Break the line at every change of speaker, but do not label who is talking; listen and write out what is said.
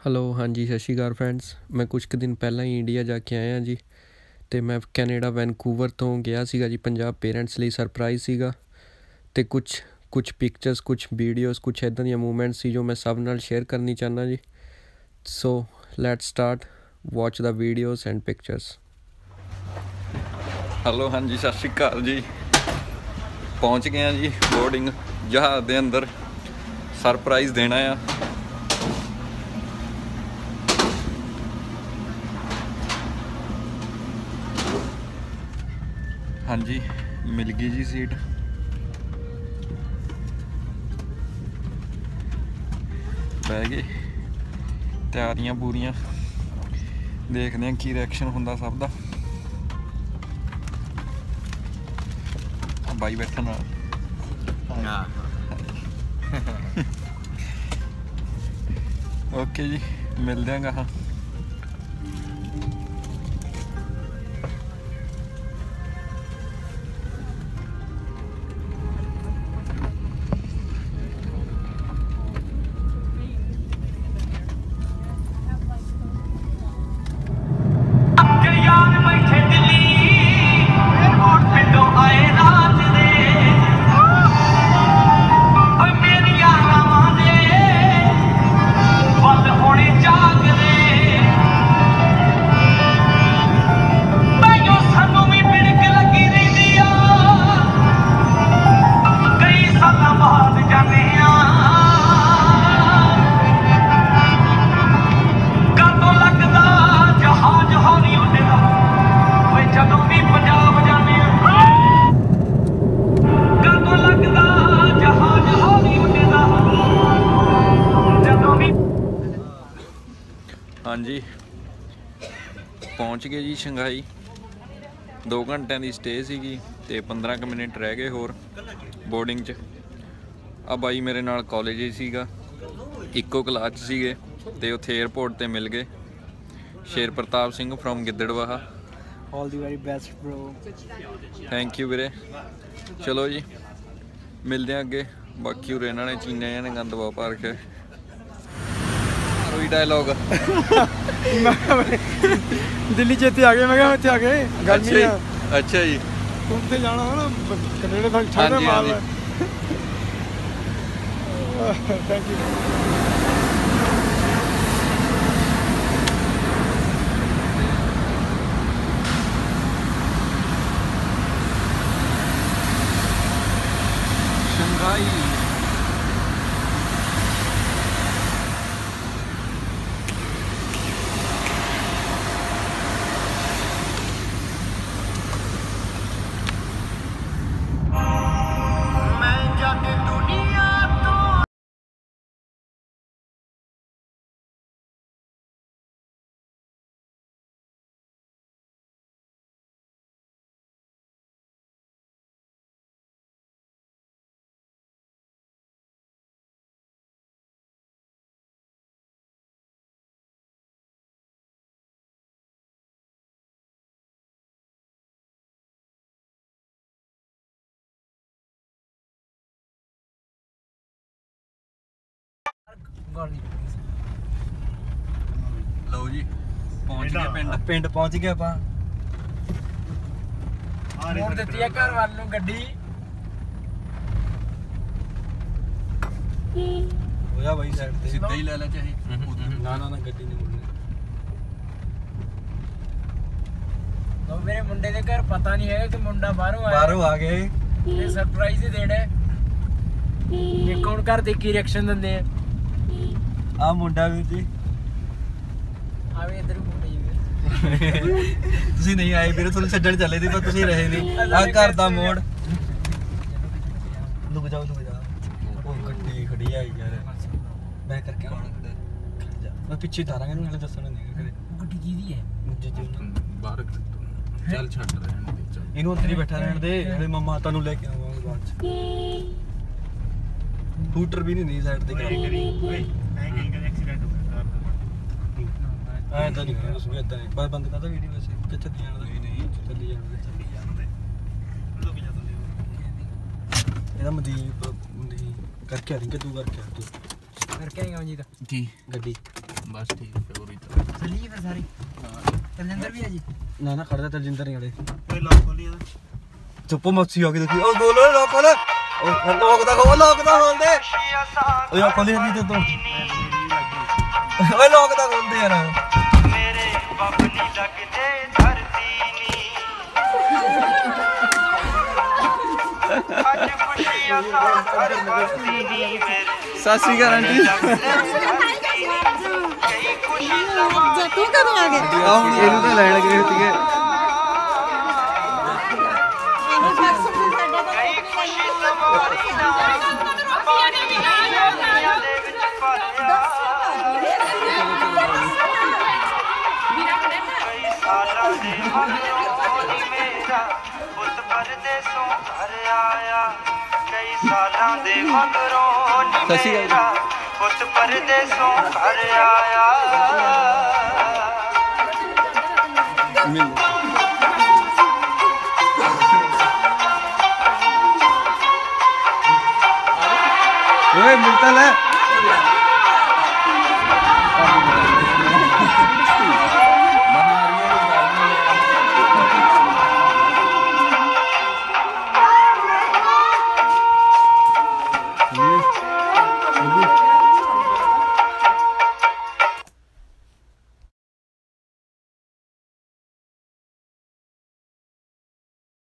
Hello ਹਾਂਜੀ, ਸਤਿ ਸ਼੍ਰੀ ਅਕਾਲ friends ਮੈਂ ਕੁਝ ਕੁ ਦਿਨ ਪਹਿਲਾਂ ਹੀ ਇੰਡੀਆ ਜਾ ਕੇ ਆਇਆ ਜੀ ਅਤੇ ਮੈਂ ਕੈਨੇਡਾ ਵੈਨਕੂਵਰ ਤੋਂ ਗਿਆ ਸੀਗਾ ਜੀ, ਪੰਜਾਬ ਪੇਰੈਂਟਸ ਲਈ ਸਰਪ੍ਰਾਈਜ਼ ਸੀਗਾ ਅਤੇ ਕੁਝ ਕੁਝ ਪਿਕਚਰਸ ਕੁਝ ਵੀਡੀਓਜ਼ ਕੁਝ ਇੱਦਾਂ ਦੀਆਂ ਮੂਵਮੈਂਟਸ ਸੀ ਜੋ ਮੈਂ ਸਭ ਨਾਲ ਸ਼ੇਅਰ ਕਰਨੀ ਚਾਹੁੰਦਾ ਜੀ। So let's start watch the videos and pictures
hello ਹਾਂਜੀ, ਸਤਿ ਸ਼੍ਰੀ ਅਕਾਲ ਜੀ। ਪਹੁੰਚ ਗਏ ਆ ਜੀ ਬੋਰਡਿੰਗ ਜਹਾਜ਼ ਦੇ ਅੰਦਰ। ਸਰਪ੍ਰਾਈਜ਼ ਦੇਣਾ ਆ ਹਾਂਜੀ ਮਿਲ ਗਈ ਜੀ ਸੀਟ। ਬਹਿ ਗਏ। ਤਿਆਰੀਆਂ ਪੂਰੀਆਂ। ਦੇਖਦੇ ਆ ਕੀ ਰਿਐਕਸ਼ਨ ਹੁੰਦਾ ਸਭ ਦਾ। ਬਾਈ ਬੈਠਾ ਨਾਲ।
ਹਾਂ।
ਓਕੇ ਜੀ ਮਿਲਦੇ ਆਂ ਗਾਹਾਂ। ਪਹੁੰਚ ਗਏ ਜੀ ਸ਼ੰਘਾਈ। 2 ਘੰਟਿਆਂ ਦੀ ਸਟੇ ਸੀਗੀ ਤੇ 15 ਕੁ ਮਿੰਟ ਰਹਿ ਗਏ ਹੋਰ ਬੋਰਡਿੰਗ 'ਚ। ਆ ਬਾਈ ਮੇਰੇ ਨਾਲ ਕਾਲਜ ਹੀ ਸੀਗਾ। ਇੱਕੋ ਕਲਾਸ 'ਚ ਸੀਗੇ ਤੇ ਉੱਥੇ 에ਅਰਪੋਰਟ ਤੇ ਮਿਲ ਗਏ। Sher Pratap Singh from Gidderbaha.
All the very best bro
thank you ਵੀਰੇ। ਚਲੋ ਜੀ ਮਿਲਦੇ ਆਂ ਅੱਗੇ। ਬਾਕੀ ਉਰੇ ਇਹਨਾਂ ਨੇ ਚੀਨੇ ਨੇ ਗੰਦ ਬਹੁਤ ਪਾ ਰੱਖਿਆ। ਕੋਈ ਡਾਇਲੌਗ
ਦਿੱਲੀ ਚ ਇੱਥੇ ਆ ਗਏ ਮੈਂ ਕਿਹਾ ਇੱਥੇ ਆ ਗਏ ਗਰਮੀ ਆ
ਅੱਛਾ ਜੀ
ਤੂੰ ਤੇ ਜਾਣਾ ਹੈ ਨਾ ਕੈਨੇਡਾ ਤੱਕ ਛੱਡ
ਹਾਂਜੀ,
ਮਾਲ
ਹਾਂਜੀ।
ਥੈਂਕ ਯੂ
ਸ਼ੰਘਾਈ ਲਓ ਜੀ ਪਹੁੰਚ ਗਏ ਪਿੰਡ
ਪਿੰਡ। ਪਹੁੰਚ ਗਏ ਆਪਾਂ।
ਮੋੜ ਦਿੱਤੀ ਆ ਘਰ ਵੱਲ ਨੂੰ ਗੱਡੀ।
ਹੋਇਆ ਬਾਈ ਸਾਈਡ ਤੇ।
ਸਿੱਧਾ ਹੀ ਲੈ ਲੈ ਚਾਹੇ।
ਨਾ ਨਾ ਨਾ ਗੱਡੀ ਨਹੀਂ ਮੁੜਨੀ।
ਉਹ ਮੇਰੇ ਮੁੰਡੇ ਦੇ ਘਰ ਪਤਾ ਨਹੀਂ ਹੈਗਾ ਕਿ ਮੁੰਡਾ ਬਾਹਰੋਂ ਆਇਆ।
ਬਾਹਰੋਂ ਆ ਗਏ।
ਤੇ ਸਰਪ੍ਰਾਈਜ਼ ਹੀ ਦੇਣਾ ਹੈ। ਇਹ ਕੌਣ ਘਰ ਦੇ ਕੀ ਰਿਐਕਸ਼ਨ ਦਿੰਦੇ ਆ।
ਆ ਮੁੰਡਾ ਵੀ ਜੀ।
ਆਵੇ ਇਧਰ ਮੁੰਡੇ ਜੀ
ਤੁਸੀਂ ਨਹੀਂ ਆਏ ਵੀਰੇ ਤੁਹਾਨੂੰ ਛੱਡਣ ਚੱਲੇ ਸੀ ਪਰ ਤੁਸੀਂ ਰਹੇ ਨਹੀਂ। ਆ ਘਰ ਦਾ ਮੋੜ। ਲੁਕ ਜਾਓ ਲੁਕ ਜਾ ਉਹ ਗੱਡੀ ਖੜੀ ਆ ਯਾਰ। ਮੈਂ ਕਰਕੇ ਆਉਣਾ ਖੜ ਜਾ। ਮੈਂ ਪਿੱਛੇ ਧਾਰਾਂਗਾ ਇਹਨੂੰ ਹਲੇ ਦੱਸਣਾ ਨਹੀਂ ਕਰੇ
ਗੱਡੀ ਕਿਹਦੀ ਹੈ?
ਜੀ ਜੀ।
ਬਾਹਰ ਚੱਲ ਛੱਡ ਰਹਿਣ ਦੇ ਚੱਲ।
ਇਹਨੂੰ ਉੱਧਰ ਹੀ ਬੈਠਾ ਰਹਿਣ ਦੇ ਹਲੇ ਮੈਂ ਮਾਤਾ ਨੂੰ ਲੈ ਕੇ ਆਵਾਂਗਾ ਬਾਅਦ ਚ। ਸਕੂਟਰ ਵੀ ਨਹੀਂ ਨਹੀਂ ਸਾਈਡ ਤੇ ਕਰੀ। ਐ ਤਾਂ ਨਹੀਂ ਕਰਨਾ ਤੁਸੀਂ ਏਦਾਂ ਨਹੀਂ। ਬਸ ਬੰਦ ਕਰਦਾ ਵੀਡੀਓ ਵੈਸੇ ਕਿੱਥੇ ਦੀ ਜਾਣਾ ਨਹੀਂ ਨਹੀਂ। ਚੱਲੀ ਜਾਣਾ ਚੱਲੀ ਜਾਣਾ ਇਹਦਾ ਮਦੀਪ ਮਦੀਪ ਕਰਕੇ ਆ ਰਹੀ ਕਿ ਤੂੰ ਕਰਕੇ ਆ ਤੂੰ
ਕਰਕੇ ਆਏਗਾ ਜੀ ਤਾਂ।
ਕੀ?
ਗੱਡੀ।
ਬਸ ਠੀਕ ਹੈ ਪੂਰੀ ਤਰ੍ਹਾਂ ਚੱਲੀਏ ਫਿਰ ਸਾਰੇ। ਤਰਜਿੰਦਰ ਵੀ ਆ ਜੀ।
ਨਾ ਨਾ ਖੜਦਾ ਤਲਜਿੰਦਰ ਨਹੀਂ ਅੜੇ ਓਏ ਲੋਕ ਖੋਲੀ ਇਹਦਾ ਚੁੱਪ ਮੱਛੀ ਆ ਕੇ ਦੇਖੀ। ਓ ਬੋਲੋ ਲੋਕ ਖੋਲ ਲੋਕ ਦਾ ਖੋਲ ਲੋਕ ਦਾ ਖੋਲ ਦੇ ਓਏ ਆ ਖੋਲੀ ਤੇ ਤੂੰ ਓਏ ਲੋਕ ਦਾ ਖੋਲ ਦੇ ਯਾਰ।
ਮੇਰੇ ਬਬਨੀ ਲੱਗਦੇ ਧਰਤੀ ਨੀ। ਅੱਜ ਖੁਸ਼ੀਆਂ ਸਾਂ ਘਰ ਵਸਦੀ ਨੀ ਮੇਰੇ
ਸਤਿ ਸ਼੍ਰੀ ਅਕਾਲ ਆਂਟੀ।
ਕਈ ਖੁਸ਼ੀ ਸਮਾਂ
ਤੂੰ ਕਦੋਂ ਆ ਗਿਆ
ਇਹਨੂੰ ਤਾਂ ਲੈਣ ਗਏ ਸੀਗੇ। ਸਤਿ ਸ਼੍ਰੀ ਅਕਾਲ ਜੀ।
ਮੇਰਾ ਪੁੱਤ ਪਰਦੇਸੋਂ ਘਰ
अबे मिलता है